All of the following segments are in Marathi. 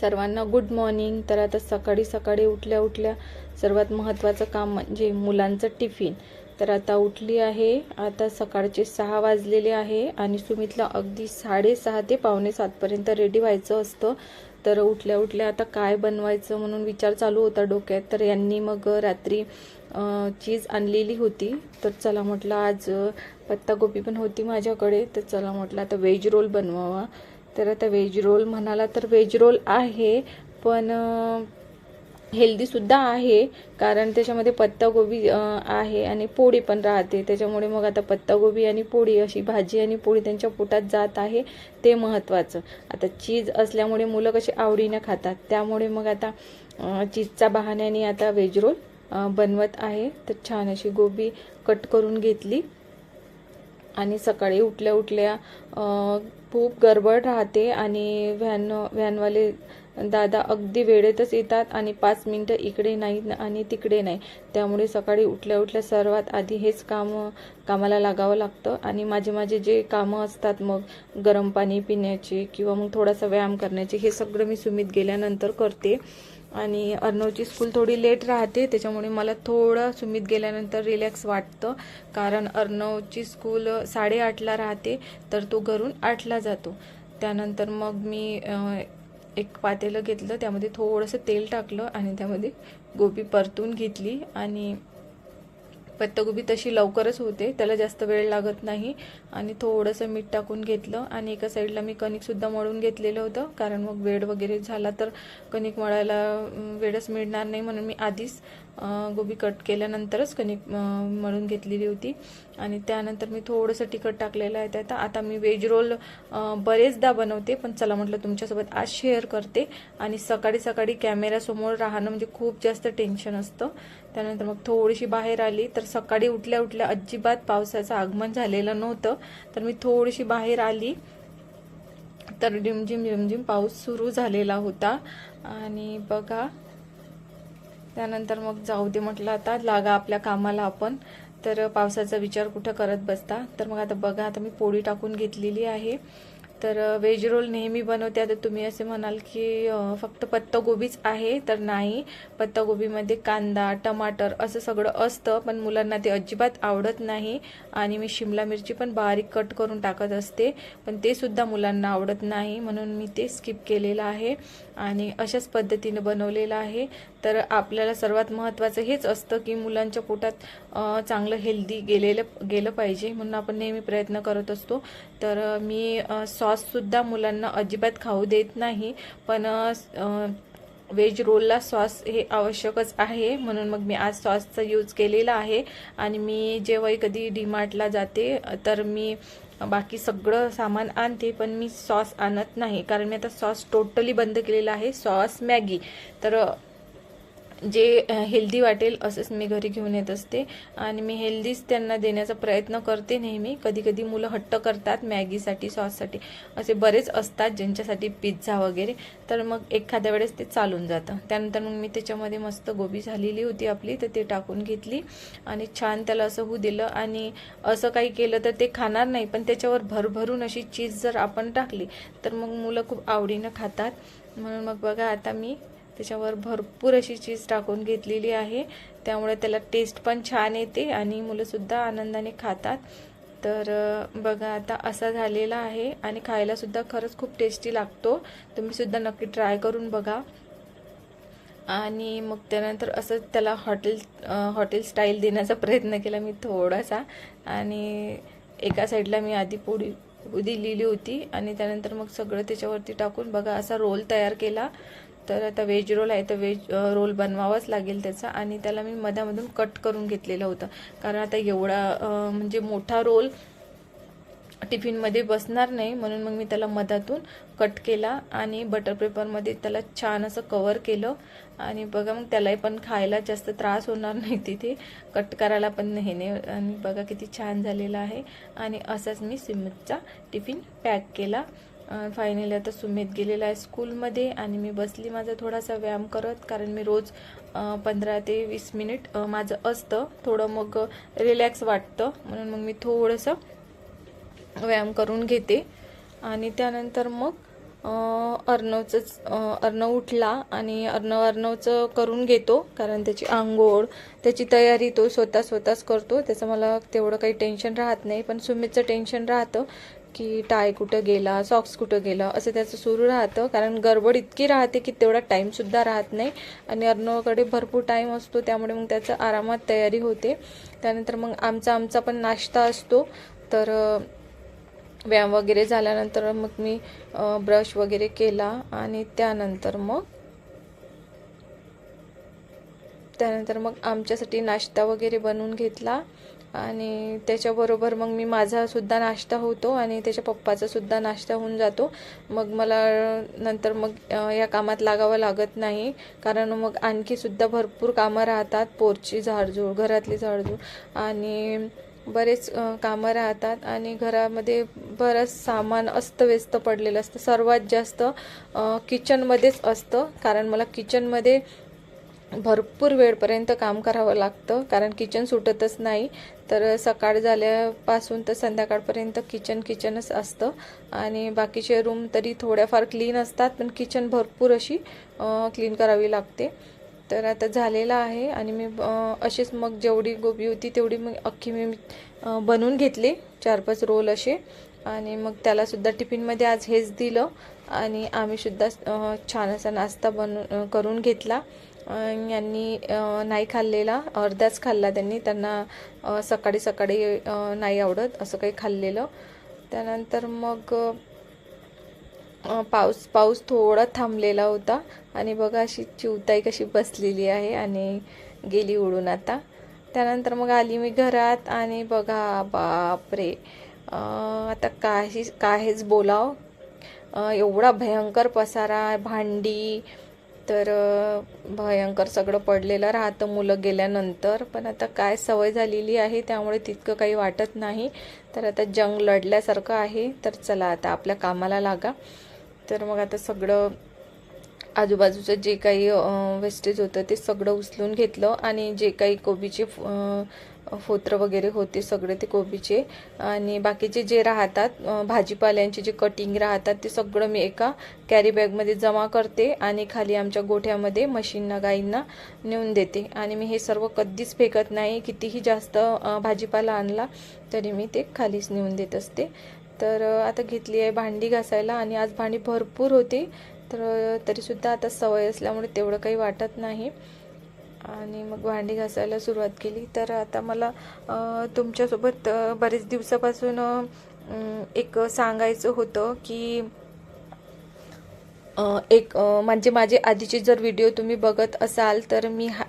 सर्वांना गुड मॉर्निंग तर आता सकाळी सकाळी उठल्या उठल्या सर्वात महत्त्वाचं काम म्हणजे मुलांचं टिफिन तर आता उठली आहे. आता सकाळचे सहा वाजलेले आहे आणि सुमितला अगदी साडेसहा ते पावणे सातपर्यंत रेडी व्हायचं असतं. तर उठल्या उठल्या आता काय बनवायचं म्हणून विचार चालू होता डोक्यात. तर यांनी मग रात्री चीज आणलेली होती. तर चला म्हटलं आज अं, पत्तागोबी पण होती माझ्याकडे. तर चला म्हटलं आता व्हेज रोल बनवावा. तर आता व्हेज रोल म्हणाला तर व्हेज रोल आहे पण हेल्दीसुद्धा आहे कारण त्याच्यामध्ये पत्तागोबी आहे आणि पोळी पण राहते. त्याच्यामुळे मग आता पत्तागोबी आणि पोळी अशी भाजी आणि पोळी त्यांच्या पोटात जात आहे ते महत्त्वाचं आता चीज असल्यामुळे मुलं कशी आवडीनं खातात. त्यामुळे मग आता चीजचा बहाण्याने आता व्हेज रोल बनवत आहे. तर छान अशी गोबी कट करून घेतली. आणि सकाळी उठल्या उठल्या खूप गडबड राहते आणि व्हॅन व्हॅनवाले दादा अगदी वेळेतच येतात आणि पाच मिनटं इकडे नाही आणि तिकडे नाही. त्यामुळे सकाळी उठल्या उठल्या सर्वात आधी हेच काम कामाला लागावं लागतं आणि माझे माझे जे कामं असतात मग गरम पाणी पिण्याचे किंवा मग थोडासा व्यायाम करण्याचे हे सगळं मी सुमित गेल्यानंतर करते. आणि अर्णवची स्कूल थोडी लेट राहते त्याच्यामुळे मला थोडं सुमित गेल्यानंतर रिलॅक्स वाटतं. कारण अर्णवची स्कूल साडेआठला राहते तर तो घरून आठला जातो. त्यानंतर मग मी एक पातेलं घेतलं त्यामध्ये थोडंसं तेल टाकलं आणि त्यामध्ये गोबी परतून घेतली. आणि पत्तागोबी तशी लवकरच होते. त्याला जास्त वेळ लागत नाही. आणि थोडंसं मीठ टाकून घेतलं. आणि एका साईडला मी कणिकसुद्धा मळून घेतलेलं होतं. कारण मग वेळ वगैरे झाला तर कणिक मळायला वेळच मिळणार नाही म्हणून मी आधीच गोबी कट केल्यानंतरच कणिक मळून घेतलेली होती. आणि त्यानंतर मी थोडंसं तिखट टाकलेलं आहे त्यात. आता मी व्हेज रोल बरेचदा बनवते पण चला म्हटलं तुमच्यासोबत आज शेअर करते. आणि सकाळी सकाळी कॅमेऱ्यासमोर राहणं म्हणजे खूप जास्त टेन्शन असतं. त्यानंतर मग थोडीशी बाहेर आली तर सकाळी उठल्या उठल्या अजिबात पावसाचं आगमन झालेलं नव्हतं. तर मी थोडीशी बाहेर आली तर रिमझिम रिमझिम पाऊस सुरू झालेला होता. आणि बघा त्यानंतर मग जाऊ दे म्हटलं आता लागा आपल्या कामाला आपण. तर पावसाचा विचार कुठं करत बसता? तर मग आता बघा आता मी पोळी टाकून घेतलेली आहे. तर व्हेज रोल नेहमी बनवते. आता तुम्ही असे म्हणाल की फक्त पत्तागोबीच आहे तर नाही. पत्तागोबीमध्ये कांदा टमाटर असं सगळं असतं पण मुलांना ते अजिबात आवडत नाही. आणि मी शिमला मिरची पण बारीक कट करून टाकत असते पण ते सुद्धा मुलांना आवडत नाही म्हणून मी ते स्किप केलेलं आहे. आणि अशाच पद्धतीने बनवलेलं आहे. तर आपल्याला सर्वात महत्त्वाचं हेच असतं की मुलांच्या पोटात चांगलं हेल्दी गेलेलं गेलं पाहिजे म्हणून आपण नेहमी प्रयत्न करत असतो. तर मी सॉससुद्धा मुलांना अजिबात खाऊ देत नाही पण वेज व्हेज रोलला सॉस हे आवश्यकच आहे. म्हणून मग मी आज सॉसचा यूज केलेला आहे. आणि मी जेव्हाही कधी डीमार्टला जाते तर मी बाकी सगळं सामान आणते पण मी सॉस आणत नाही. कारण मी आता सॉस टोटली बंद केलेला आहे सॉस मॅगी. तर जे हेल्दी वाटेल असंच मी घरी घेऊन येत असते. आणि मी हेल्दीच त्यांना देण्याचा प्रयत्न करते नेहमी. कधी कधी मुलं हट्ट करतात मॅगीसाठी सॉससाठी. असे बरेच असतात ज्यांच्यासाठी पिझ्झा वगैरे. तर मग एखाद्या वेळेस ते चालून जातं. त्यानंतर मग मी त्याच्यामध्ये मस्त गोबी झालेली होती आपली तर ते टाकून घेतली. आणि छान त्याला असं होऊ दिलं. आणि असं काही केलं तर ते खाणार नाही पण त्याच्यावर भरभरून अशी चीज जर आपण टाकली तर मग मुलं खूप आवडीनं खातात. म्हणून मग बघा आता मी त्याच्यावर भरपूर अशी चीज टाकून घेतलेली आहे. त्यामुळे त्याला टेस्ट पण छान येते आणि मुलंसुद्धा आनंदाने खातात. तर बघा आता असा झालेला आहे आणि खायलासुद्धा खरंच खूप टेस्टी लागतो. तुम्हीसुद्धा नक्की ट्राय करून बघा. आणि मग त्यानंतर असं त्याला हॉटेल हॉटेल स्टाईल देण्याचा प्रयत्न केला मी थोडासा. आणि एका साईडला मी आधी पोळी दिलेली होती. आणि त्यानंतर मग सगळं त्याच्यावरती टाकून बघा असा रोल तयार केला. तर आता व्हेज रोल आहे तर व्हेज रोल बनवावाच लागेल त्याचा आणि त्याला मी मधामधून कट करून घेतलेलं होतं. कारण आता एवढा म्हणजे मोठा रोल टिफिनमध्ये बसणार नाही म्हणून मग मी त्याला मधातून कट केला आणि बटर पेपरमध्ये त्याला छान असं कवर केलं. आणि बघा मग त्यालाही पण खायला जास्त त्रास होणार नाही तिथे. कट करायला पण नाही. आणि बघा किती छान झालेला आहे. आणि असाच मी सिमचा टिफिन पॅक केला. फायनली आता सुमित गेलेला आहे स्कूलमध्ये आणि मी बसली माझा थोडासा व्यायाम करत कारण मी रोज पंधरा ते वीस मिनिट माझं असतं. थोडं मग रिलॅक्स वाटतं. म्हणून मग मी थोडंसं व्यायाम करून घेते. आणि त्यानंतर मग अर्णवचंच अर्णव उठला आणि अर्णव अर्णवचं करून घेतो कारण त्याची आंघोळ त्याची तयारी तो स्वतः स्वतःच करतो. त्याचं मला तेवढं काही टेन्शन राहत नाही पण सुमितचं टेन्शन राहतं. की टाय कुठं गेला सॉक्स कुठं गेला असं त्याचं सुरू राहतं. कारण गडबड इतकी राहते की तेवढा टाईमसुद्धा राहत नाही. आणि अर्णवकडे भरपूर टाईम असतो त्यामुळे मग त्याचं आरामात तयारी होते. त्यानंतर मग आमचा आमचा पण नाश्ता असतो. तर व्यायाम वगैरे झाल्यानंतर मग मी ब्रश वगैरे केला. आणि त्यानंतर मग त्यानंतर मग आमच्यासाठी नाश्ता वगैरे बनवून घेतला. आणि त्याच्याबरोबर मग मी माझासुद्धा नाश्ता होतो आणि त्याच्या पप्पाचासुद्धा नाश्ता होऊन जातो. मग मला नंतर मग या कामात लागावं लागत नाही. कारण मग आणखी सुद्धा भरपूर कामं राहतात. पोरची झाडझूड घरातली झाडझूड. आणि बरेच कामं राहतात. आणि घरामध्ये बरंच सामान अस्तव्यस्त पडलेलं असतं. सर्वात जास्त किचनमध्येच असतं. कारण मला किचनमध्ये भरपूर वेळपर्यंत काम करावं लागतं कारण किचन सुटतच नाही. तर सकाळ झाल्यापासून तर संध्याकाळपर्यंत किचन किचनच असतं. आणि बाकीचे रूम तरी थोड्याफार क्लीन असतात पण किचन भरपूर अशी क्लीन करावी लागते. तर आता झालेलं आहे आणि मी असेच मग जेवढी गोबी होती तेवढी मग अख्खी मी बनवून घेतली. चार पाच रोल असे. आणि मग त्यालासुद्धा टिफिनमध्ये आज हेच दिलं. आणि आम्हीसुद्धा छान असा नाश्ता बनवून करून घेतला. यांनी नाही खाल्लेला अर्धाच खाल्ला त्यांनी. त्यांना सकाळी सकाळी नाही आवडत असं काही खाल्लेलं. त्यानंतर मग पाऊस पाऊस थोडा थांबलेला होता. आणि बघा अशी चिवताई कशी बसलेली आहे आणि गेली उडून आता. त्यानंतर मग आली मी घरात आणि बघा बापरे! आता काही काहीच बोलाव. एवढा भयंकर पसारा भांडी तर भयंकर सगळं पडलेलं राहतं मुलं गेल्यानंतर. पण आता काय सवय झालेली आहे त्यामुळे तितकं काही वाटत नाही. तर आता जंग लढल्यासारखं आहे. तर चला आता आपल्या कामाला लागा. तर मग आता सगळं आजूबाजूचं जे काही वेस्टेज होतं ते सगळं उचलून घेतलं. आणि जे काही कोबीचे फोत्र वगैरे होते सगळे ते कोबीचे. आणि बाकीचे जे राहतात भाजीपाल्यांचे जे कटिंग राहतात ते सगळं मी एका कॅरी बॅगमध्ये जमा करते आणि खाली आमच्या गोठ्यामध्ये म्हशींना गाईंना नेऊन देते. आणि मी हे सर्व कधीच फेकत नाही. कितीही जास्त भाजीपाला आणला तरी मी ते खालीच नेऊन देत असते. तर आता घेतली आहे भांडी घासायला आणि आज भांडी भरपूर होती. तर तरीसुद्धा आता सवय असल्यामुळे तेवढं काही वाटत नाही. आणि मग भांडी घासायला सुरुवात केली. तर आता मला तुमच्यासोबत बरेच दिवसापासून एक सांगायचं होतं की एक म्हणजे माझे आधीचे जर व्हिडिओ तुम्ही बघत असाल तर मी हा-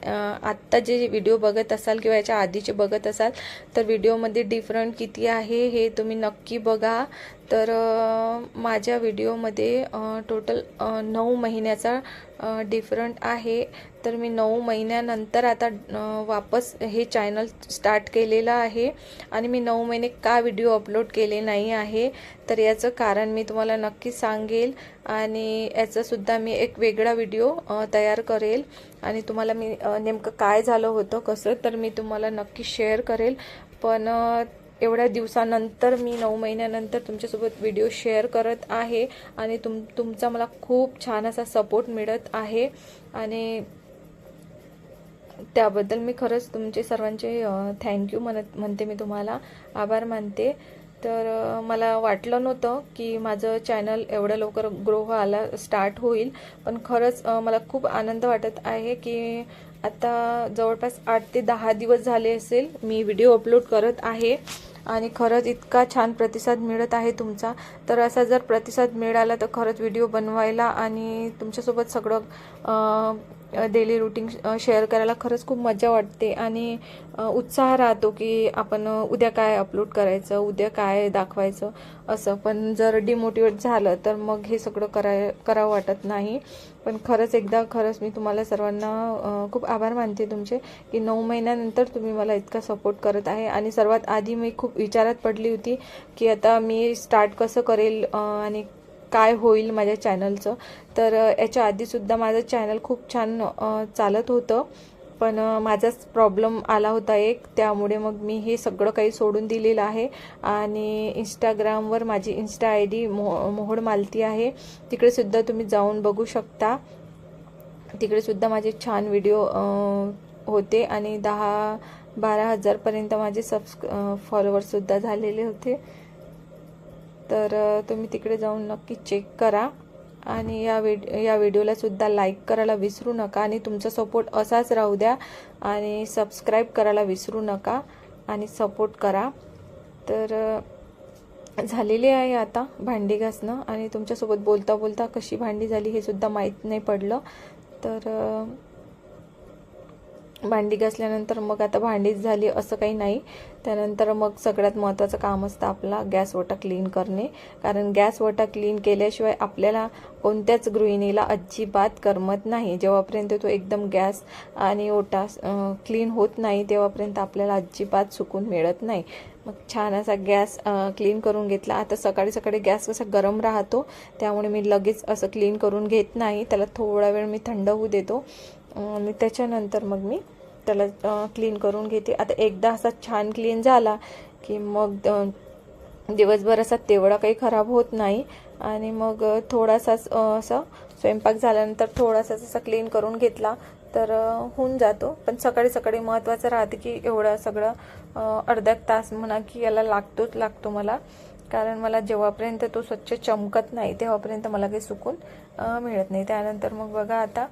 आत्ता जे व्हिडिओ बघत असाल किंवा याच्या आधीचे बघत असाल तर व्हिडिओमध्ये डिफरंट किती आहे हे तुम्ही नक्की बघा. तर माझ्या व्हिडिओमध्ये टोटल नऊ महिन्याचा डिफरंट आहे. तर मी नऊ महिन्यानंतर आता वापस हे चॅनल स्टार्ट केलेलं आहे. आणि मी नऊ महिने का व्हिडिओ अपलोड केले नाही आहे? तर याचं कारण मी तुम्हाला नक्की सांगेल. आणि याचासुद्धा मी एक वेगळा व्हिडिओ तयार करेल. आणि तुम्हाला मी नेमकं काय झालं होतं कसं तर मी तुम्हाला नक्की शेअर करेल. पण एवढ्या दिवसानंतर मी नऊ महिन्यानंतर तुमच्यासोबत व्हिडिओ शेअर करत आहे आणि तुम तुमचा मला खूप छान असा सपोर्ट मिळत आहे. आणि त्याबद्दल मी खरंच तुमचे सर्वांचे थँक्यू म्हणत म्हणते मी तुम्हाला. आभार मानते. तर मला वाटलं नव्हतं की माझं चॅनल एवढ्या लवकर ग्रो व्हायला स्टार्ट होईल. पण खरंच मला खूप आनंद वाटत आहे की आता जवळपास आठ ते दहा दिवस झाले असेल मी व्हिडिओ अपलोड करत आहे. आणि खरंच इतका छान प्रतिसाद मिळत आहे तुमचा. तर असा जर प्रतिसाद मिळाला तर खरंच व्हिडिओ बनवायला आणि तुमच्यासोबत सगळं डेली रुटीन शेअर करायला खरंच खूप मजा वाटते आणि उत्साह राहतो की आपण उद्या काय अपलोड करायचं उद्या काय दाखवायचं असं. पण जर डिमोटिवेट झालं तर मग हे सगळं कराय करावं वाटत नाही. पण खरंच एकदा खरंच मी तुम्हाला सर्वांना खूप आभार मानते तुमचे की नऊ महिन्यानंतर तुम्ही मला इतका सपोर्ट करत आहे. आणि सर्वात आधी मी खूप विचारात पडली होती की आता मी स्टार्ट कसं करेल आणि काय होईल माझ्या चॅनलचं तर याच्या आधीसुद्धा माझं चॅनल खूप छान चालत होतं. पण माझाच प्रॉब्लेम आला होता एक. त्यामुळे मग मी हे सगळं काही सोडून दिलेलं आहे. आणि इंस्टाग्रामवर माझी इन्स्टा आय डी मो मोहोड मालती आहे. तिकडेसुद्धा तुम्ही जाऊन बघू शकता. तिकडे सुद्धा माझे छान व्हिडिओ होते. आणि दहा बारा हजारपर्यंत माझे सबस् फॉलोअर्ससुद्धा झालेले होते. तर तुम्ही तिकडे जाऊन नक्की चेक करा. आणि या व्हिड या व्हिडिओलासुद्धा लाईक करायला विसरू नका आणि तुमचा सपोर्ट असाच राहू द्या. आणि सबस्क्राईब करायला विसरू नका आणि सपोर्ट करा. तर झालेली आहे आता भांडी घासणं आणि तुमच्यासोबत बोलता बोलता कशी भांडी झाली हे सुद्धा माहीत नाही पडलं. तर भांडी घासल्यानंतर मग आता भांडीच झाली असं काही नाही. त्यानंतर मग सगळ्यात महत्त्वाचं काम असतं आपला गॅस वटा क्लीन करणे. कारण गॅस वटा क्लीन केल्याशिवाय आपल्याला कोणत्याच गृहिणीला अजिबात करमत नाही. जेव्हापर्यंत तो एकदम गॅस आणि ओटा क्लीन होत नाही तेव्हापर्यंत आपल्याला अजिबात सुकून मिळत नाही. मग छान असा गॅस क्लीन करून घेतला. आता सकाळी सकाळी गॅस कसा गरम राहतो त्यामुळे मी लगेच असं क्लीन करून घेत नाही. त्याला थोडा वेळ मी थंड होऊ देतो. आणि त्याच्यानंतर मग मी त्याला क्लीन करून घेते. आता एकदा असा छान क्लीन झाला की मग दिवसभर असा तेवढा काही खराब होत नाही. आणि मग थोडासाच असं स्वयंपाक झाल्यानंतर थोडासाच असा क्लीन करून घेतला तर होऊन जातो. पण सकाळी सकाळी महत्त्वाचं राहते की एवढं सगळं अ, अर्धा तास म्हणा की याला लागतोच लागतो मला. कारण मला जेव्हापर्यंत तो स्वच्छ चमकत नाही तेव्हापर्यंत मला काही सुकून मिळत नाही. त्यानंतर मग बघा आता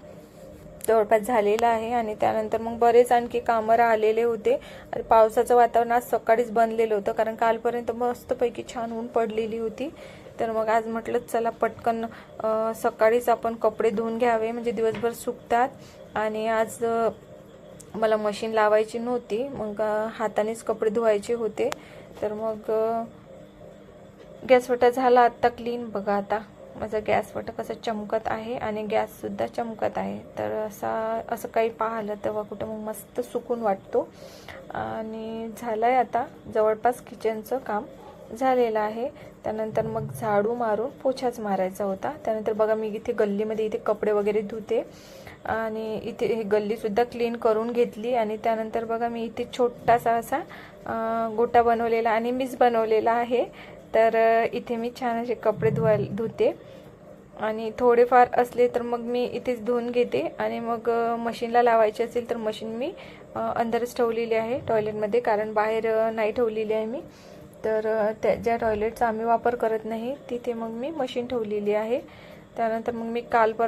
जवळपास झालेलं आहे आणि त्यानंतर मग बरेच आणखी कामं राहिलेले होते. आणि पावसाचं वातावरण आज सकाळीच बनलेलं होतं. कारण कालपर्यंत मस्तपैकी छान ऊन पडलेली होती. तर मग आज म्हटलं चला पटकन सकाळीच आपण कपडे धुवून घ्यावे. म्हणजे दिवसभर सुकतात. आणि आज मला मशीन लावायची नव्हती. मग हातानेच कपडे धुवायचे होते. तर मग गॅसवटा झाला आत्ता क्लीन बघा आता. माझा गॅस वटा कसा चमकत आहे आणि गॅससुद्धा चमकत आहे. तर असा असं काही पाहिलं तेव्हा कुठं मग मस्त सुकून वाटतो. आणि झालं आहे आता जवळपास किचनचं काम झालेलं आहे. त्यानंतर मग झाडू मारून पोछाच मारायचा होता. त्यानंतर बघा मी इथे गल्लीमध्ये इथे कपडे वगैरे धुते. आणि इथे हे गल्लीसुद्धा क्लीन करून घेतली. आणि त्यानंतर बघा मी इथे छोटासा असा गोटा बनवलेला आणि मीच बनवलेला आहे. तर इथे मी छान असे कपडे धुवाय धुते. आणि थोडेफार असले तर मग मी इथेच धुवून घेते. आणि मग मशीनला लावायची असेल तर मशीन मी अंदरच ठेवलेली आहे टॉयलेटमध्ये कारण बाहेर नाही ठेवलेली आहे मी. तर त्या ज्या टॉयलेटचा आम्ही वापर करत नाही तिथे मग मी मशीन ठेवलेली आहे. त्यानंतर मग मी काल पर